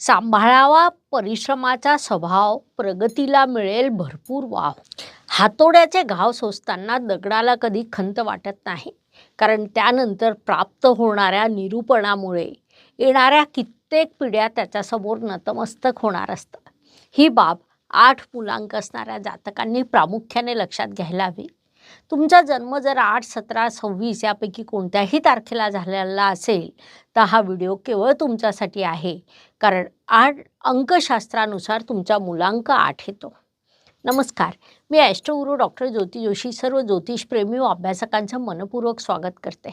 सांभाळावा परिश्रमाचा स्वभाव प्रगतीला मिळेल भरपूर वाव. हातोड्याचे घाव सोसताना दगडाला कधी खंत वाटत नाही. कारण त्यानंतर प्राप्त होणाऱ्या निरूपणामुळे येणाऱ्या कित्येक पिढ्या त्याच्यासमोर नतमस्तक होणार असतात. ही बाब आठ मुलांक असणाऱ्या जातकांनी प्रामुख्याने लक्षात घ्यायला हवी. तुमचा जन्म जर आठ सतरा सव्वीस यापैकी कोणत्याही तारखेला झालेला असेल तर हा व्हिडिओ केवळ तुमच्यासाठी आहे. कारण आठ अंकशास्त्रानुसार तुमचा मुलांक आठ येतो. नमस्कार मी ॲस्ट्रोगुरू डॉक्टर ज्योती जोशी सर्व ज्योतिषप्रेमी व अभ्यासकांचं मनपूर्वक स्वागत करते.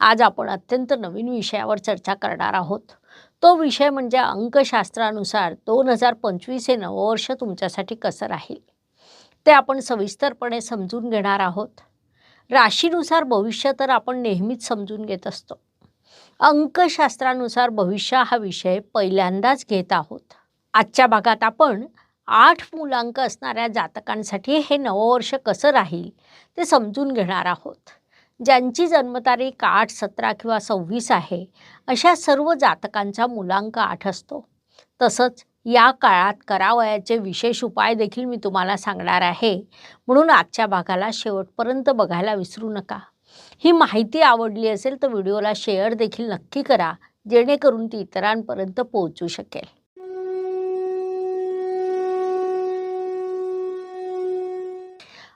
आज आपण अत्यंत नवीन विषयावर चर्चा करणार आहोत. तो विषय म्हणजे अंकशास्त्रानुसार दोन हजार पंचवीस हे नववर्ष तुमच्यासाठी कसं राहील? ते आपण सविस्तरपणे समजून घेणार आहोत. राशीनुसार भविष्य तर आपण नेहमीच समजून घेत असतो. अंकशास्त्रानुसार भविष्य हा विषय पहिल्यांदाच घेत आहोत. आजच्या भागात आपण आठ मुलांक असणाऱ्या जातकांसाठी हे नववर्ष कसं राहील ते समजून घेणार आहोत. ज्यांची जन्मतारीख आठ सतरा किंवा सव्वीस आहे अशा सर्व जातकांचा मुलांक आठ असतो. तसंच या काळात करावयाचे विशेष उपाय देखील मी तुम्हाला सांगणार आहे. म्हणून आजच्या भागाला शेवटपर्यंत बघायला विसरू नका. ही माहिती आवडली असेल तर व्हिडिओला शेअर देखील नक्की करा जेणेकरून ती इतरांपर्यंत पोहोचू शकेल.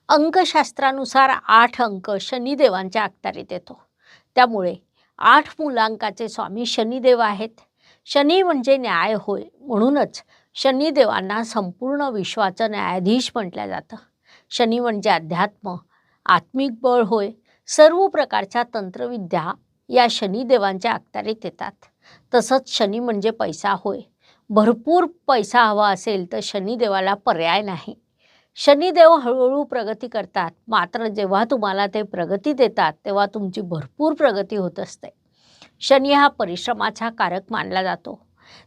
अंकशास्त्रानुसार आठ अंक शनिदेवांच्या अखत्यारीत येतो. त्यामुळे आठ मुलांकाचे स्वामी शनिदेव आहेत. शनी म्हणजे न्याय होय म्हणूनच शनिदेवांना संपूर्ण विश्वाचं न्यायाधीश म्हटलं जातं. शनी म्हणजे अध्यात्म आत्मिक बळ होय. सर्व प्रकारच्या तंत्रविद्या या शनिदेवांच्या अखत्यारीत येतात. तसंच शनी म्हणजे पैसा होय. भरपूर पैसा हवा असेल तर शनिदेवाला पर्याय नाही. शनिदेव हळूहळू प्रगती करतात. मात्र जेव्हा तुम्हाला ते प्रगती देतात तेव्हा तुमची भरपूर प्रगती होत असते. शनी हा परिश्रमाचा कारक मानला जातो.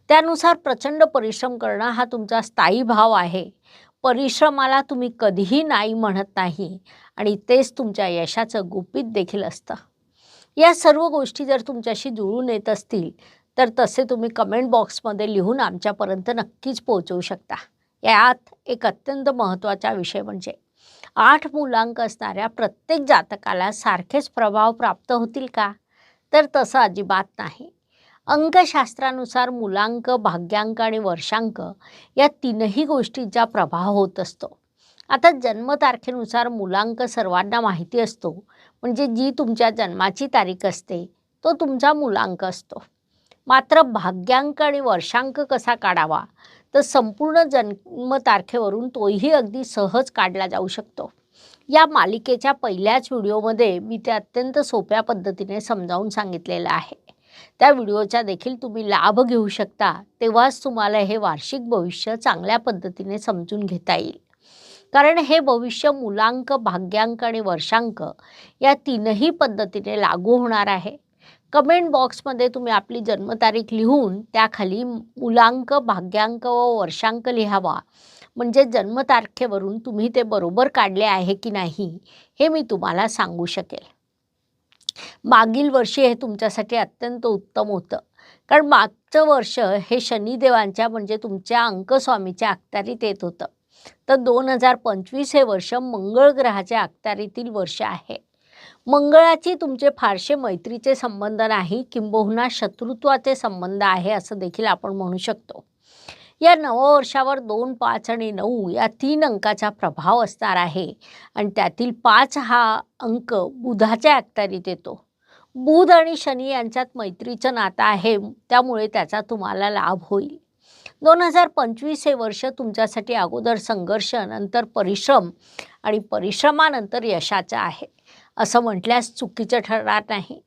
त्यानुसार प्रचंड परिश्रम करणं हा तुमचा स्थायी भाव आहे. परिश्रमाला तुम्ही कधीही नाही म्हणत नाही आणि तेच तुमच्या यशाचं गुपित देखील असतं. या सर्व गोष्टी जर तुमच्याशी जुळून येत असतील तर तसे तुम्ही कमेंट बॉक्समध्ये लिहून आमच्यापर्यंत नक्कीच पोहोचवू शकता. यात एक अत्यंत महत्त्वाचा विषय म्हणजे आठ मुलांक असणाऱ्या प्रत्येक जातकाला सारखेच प्रभाव प्राप्त होतील का? तर तसं अजिबात नाही. अंकशास्त्रानुसार मुलांक भाग्यांक आणि वर्षांक या तीनही गोष्टींचा प्रभाव होत असतो. आता जन्मतारखेनुसार मुलांक सर्वांना माहिती असतो. म्हणजे जी तुमच्या जन्माची तारीख असते तो तुमचा मुलांक असतो. मात्र भाग्यांक आणि वर्षांक कसा काढावा तर संपूर्ण जन्मतारखेवरून तोही अगदी सहज काढला जाऊ शकतो. या मालिकेच्या पहिल्याच व्हिडिओमध्ये मी ते अत्यंत सोप्या पद्धतीने समजावून सांगितलेलं आहे. त्या व्हिडिओचा देखील तुम्ही लाभ घेऊ शकता तेव्हाच तुम्हाला हे वार्षिक भविष्य चांगल्या पद्धतीने समजून घेता येईल. कारण हे भविष्य मुलांक भाग्यांक आणि वर्षांक या तीनही पद्धतीने लागू होणार आहे. कमेंट बॉक्समध्ये तुम्ही आपली जन्मतारीख लिहून त्याखाली मुलांक भाग्यांक व वर्षांक लिहावा. म्हणजे जन्मतारखेवरून तुम्ही ते बरोबर काढले आहे की नाही हे मी तुम्हाला सांगू शकेल. मागील वर्षी हे तुमच्यासाठी अत्यंत उत्तम होतं. कारण मागचं वर्ष हे शनिदेवांच्या म्हणजे तुमच्या अंकस्वामीच्या अखत्यारीत येत होतं. तर दोन हजार पंचवीस हे वर्ष मंगळ ग्रहाच्या अखत्यारीतील वर्ष आहे. मंगळाची तुमचे फारसे मैत्रीचे संबंध नाही किंबहुना शत्रुत्वाचे संबंध आहे असं देखील आपण म्हणू शकतो. या नववर्षावर दोन पाच आणि नऊ या तीन अंकाचा प्रभाव असणार आहे. आणि त्यातील पाच हा अंक बुधाच्या अखत्यारीत येतो. बुध आणि शनी यांच्यात मैत्रीचं नातं आहे. त्यामुळे त्याचा तुम्हाला लाभ होईल. दोन हजार पंचवीस हे वर्ष तुमच्यासाठी अगोदर संघर्ष नंतर परिश्रम आणि परिश्रमानंतर यशाचं आहे. असं म्हटल्यास चुकीचं ठरणार नाही.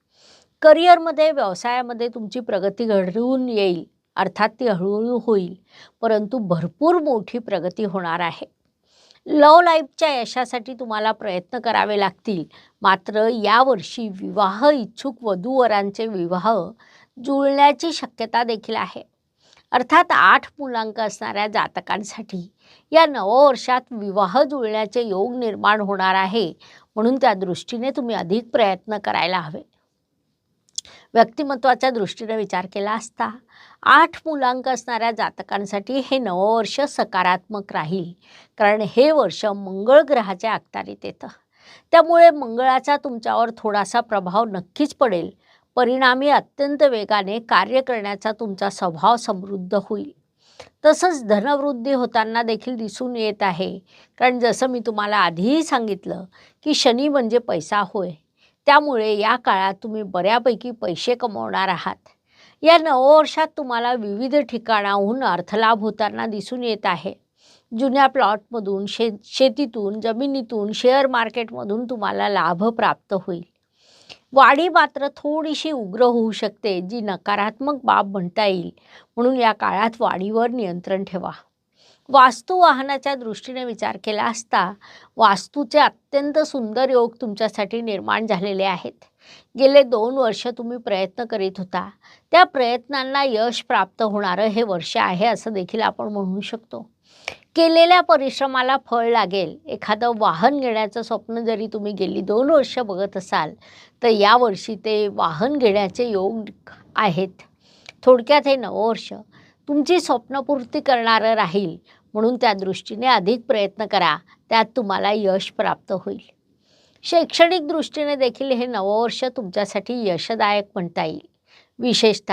करिअरमध्ये व्यवसायामध्ये तुमची प्रगती घडवून येईल. अर्थात ती हळूहळू होईल. परंतु भरपूर मोठी प्रगती होणार आहे. लव लाईफच्या यशासाठी तुम्हाला प्रयत्न करावे लागतील. मात्र यावर्षी विवाह इच्छुक वधूवरांचे विवाह जुळण्याची शक्यता देखील आहे. अर्थात आठ मुलांक असणाऱ्या जातकांसाठी या नववर्षात विवाह जुळण्याचे योग निर्माण होणार आहे. म्हणून त्या दृष्टीने तुम्ही अधिक प्रयत्न करायला हवे. व्यक्तिमत्वाच्या दृष्टीने विचार केला असता आठ मुलांक असणाऱ्या जातकांसाठी हे नवं वर्ष सकारात्मक राहील. कारण हे वर्ष मंगळ ग्रहाच्या अखतारीत येतं. त्यामुळे मंगळाचा तुमच्यावर थोडासा प्रभाव नक्कीच पडेल. परिणामी अत्यंत वेगाने कार्य करण्याचा तुमचा स्वभाव समृद्ध होईल. तसंच धनवृद्धी होताना देखील दिसून येत आहे. कारण जसं मी तुम्हाला आधीही सांगितलं की शनी म्हणजे पैसा होय. त्यामुळे या काळात तुम्ही बऱ्यापैकी पैसे कमवणार आहात. या नववर्षात तुम्हाला विविध ठिकाणाहून अर्थलाभ होताना दिसून येत आहे. जुन्या प्लॉटमधून शे शेतीतून जमिनीतून शेअर मार्केटमधून तुम्हाला लाभ प्राप्त होईल. वाढी मात्र थोडीशी उग्र होऊ शकते जी नकारात्मक बाब म्हणता येईल. म्हणून या काळात वाढीवर नियंत्रण ठेवा. वास्तू वाहनाच्या दृष्टीने विचार केला असता वास्तूचे अत्यंत सुंदर योग तुमच्यासाठी निर्माण झालेले आहेत. गेले दोन वर्ष तुम्ही प्रयत्न करीत होता. त्या प्रयत्नांना यश प्राप्त होणारं हे वर्ष आहे असं देखील आपण म्हणू शकतो. केलेल्या परिश्रमाला फळ लागेल. एखादं वाहन घेण्याचं स्वप्न जरी तुम्ही गेली दोन वर्ष बघत असाल तर यावर्षी ते वाहन घेण्याचे योग आहेत. थोडक्यात हे नववर्ष तुमची स्वप्नपूर्ती करणारं राहील. म्हणून त्या दृष्टीने अधिक प्रयत्न करा. त्यात तुम्हाला यश प्राप्त होईल. शैक्षणिक दृष्टीने देखील हे नववर्ष तुमच्यासाठी यशदायक म्हणता येईल. विशेषत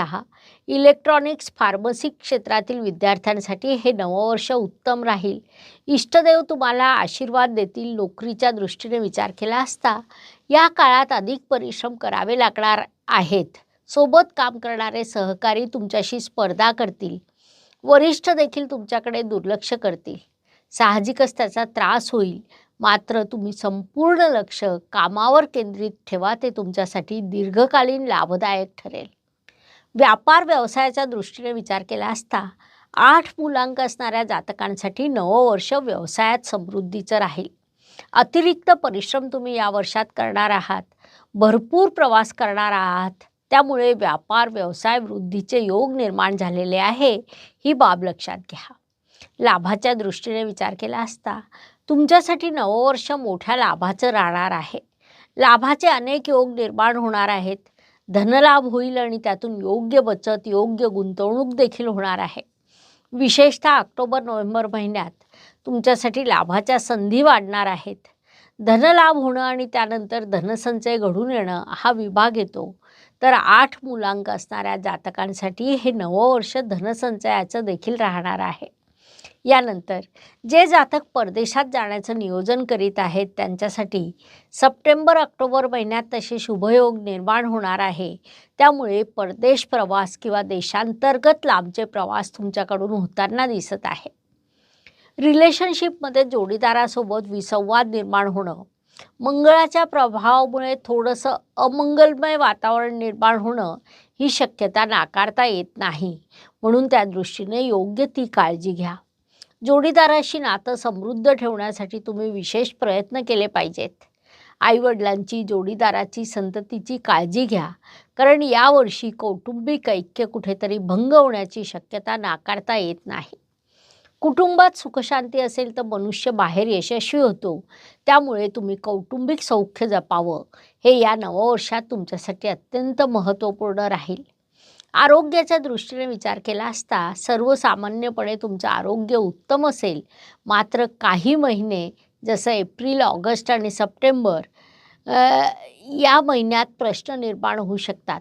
इलेक्ट्रॉनिक्स फार्मसी क्षेत्रातील विद्यार्थ्यांसाठी हे नववर्ष उत्तम राहील. इष्टदेव तुम्हाला आशीर्वाद देतील नोकरीच्या दृष्टीने विचार केला असता या काळात अधिक परिश्रम करावे लागणार आहेत. सोबत काम करणारे सहकारी तुमच्याशी स्पर्धा करतील. वरिष्ठ देखील तुमच्याकडे दुर्लक्ष करतील. साहजिकच त्याचा त्रास होईल. मात्र तुम्ही संपूर्ण लक्ष कामावर केंद्रित ठेवा ते तुमच्यासाठी दीर्घकालीन लाभदायक ठरेल. व्यापार व्यवसायाच्या दृष्टीने विचार केला असता आठ मुलांक असणाऱ्या जातकांसाठी नवं वर्ष व्यवसायात समृद्धीचं राहील. अतिरिक्त परिश्रम तुम्ही या वर्षात करणार आहात. भरपूर प्रवास करणार आहात. त्यामुळे व्यापार व्यवसाय वृद्धीचे योग निर्माण झालेले आहे ही बाब लक्षात घ्या. लाभाच्या दृष्टीने विचार केला असता तुमच्यासाठी नववर्ष मोठ्या लाभाचं राहणार आहे. लाभाचे अनेक योग निर्माण होणार आहेत. धनलाभ होईल आणि त्यातून योग्य बचत योग्य गुंतवणूक देखील होणार आहे. विशेषतः ऑक्टोबर नोव्हेंबर महिन्यात तुमच्यासाठी लाभाच्या संधी वाढणार आहेत. धनलाभ होणं आणि त्यानंतर धनसंचय घडून येणं हा विभाग येतो. तर आठ मुलांक असणाऱ्या जातकांसाठी हे नवं वर्ष धनसंचयाचं देखील राहणार आहे. यानंतर जे जातक परदेशात जाण्याचं नियोजन करीत आहेत त्यांच्यासाठी सप्टेंबर ऑक्टोबर महिन्यात तसे शुभयोग निर्माण होणार आहे. त्यामुळे परदेश प्रवास किंवा देशांतर्गत लांबचे प्रवास तुमच्याकडून होताना दिसत आहे. रिलेशनशिपमध्ये जोडीदारासोबत विसंवाद निर्माण होणं मंगळाच्या प्रभावामुळे थोडंसं अमंगलमय वातावरण निर्माण होणं ही शक्यता नाकारता येत नाही. म्हणून त्या दृष्टीने योग्य ती काळजी घ्या. जोडीदाराशी नातं समृद्ध ठेवण्यासाठी तुम्ही विशेष प्रयत्न केले पाहिजेत. आईवडिलांची जोडीदाराची संततीची काळजी घ्या. कारण यावर्षी कौटुंबिक ऐक्य कुठेतरी भंग होण्याची शक्यता नाकारता येत नाही. कुटुंबात सुखशांती असेल तर मनुष्य बाहेर यशस्वी होतो. त्यामुळे तुम्ही कौटुंबिक सौख्य जपावं. हे या नववर्षात तुमच्यासाठी अत्यंत महत्त्वपूर्ण राहील. आरोग्याच्या दृष्टीने विचार केला असता सर्वसामान्यपणे तुमचं आरोग्य उत्तम असेल. मात्र काही महिने जसं एप्रिल ऑगस्ट आणि सप्टेंबर या महिन्यात प्रश्न निर्माण होऊ शकतात.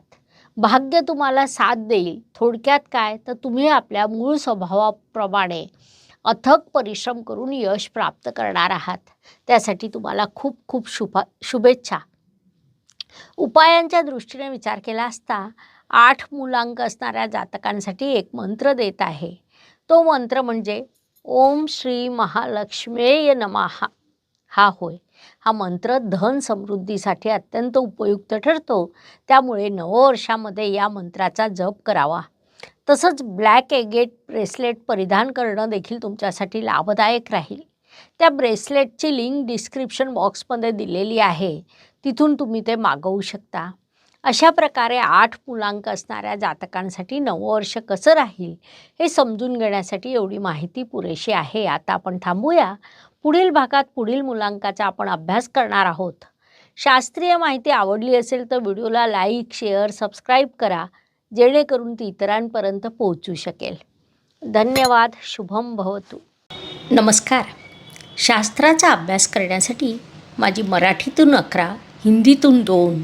भाग्य तुम्हाला साथ देईल. थोडक्यात काय? तर तुम्ही आपल्या मूळ स्वभावाप्रमाणे अथक परिश्रम करून यश प्राप्त करणार आहात. त्यासाठी तुम्हाला खूप खूप शुभा शुभेच्छा. उपायांच्या दृष्टीने विचार केला असता आठ मुलांक असणाऱ्या जातकांसाठी एक मंत्र देत आहे. तो मंत्र म्हणजे ओम श्री महालक्ष्मेय नमहा हा होय. हा मंत्र धन समृद्धीसाठी अत्यंत उपयुक्त ठरतो. त्यामुळे नववर्षामध्ये या मंत्राचा जप करावा. तसंच ब्लॅक एगेट ब्रेसलेट परिधान करणं देखील तुमच्यासाठी लाभदायक राहील. त्या ब्रेसलेटची लिंक डिस्क्रिप्शन बॉक्समध्ये दिलेली आहे. तिथून तुम्ही ते मागवू शकता. अशा प्रकारे आठ मुलांक असणाऱ्या जातकांसाठी नववर्ष कसं राहील हे समजून घेण्यासाठी एवढी माहिती पुरेशी आहे. आता आपण थांबूया. पुढील भागात पुढील मुलांकाचा आपण अभ्यास करणार आहोत. शास्त्रीय माहिती आवडली असेल तर व्हिडिओला लाईक शेअर सबस्क्राईब करा जेणेकरून ती इतरांपर्यंत पोहोचू शकेल. धन्यवाद. शुभम भवतु. नमस्कार. शास्त्राचा अभ्यास करण्यासाठी माझी मराठीतून अकरा हिंदीतून दोन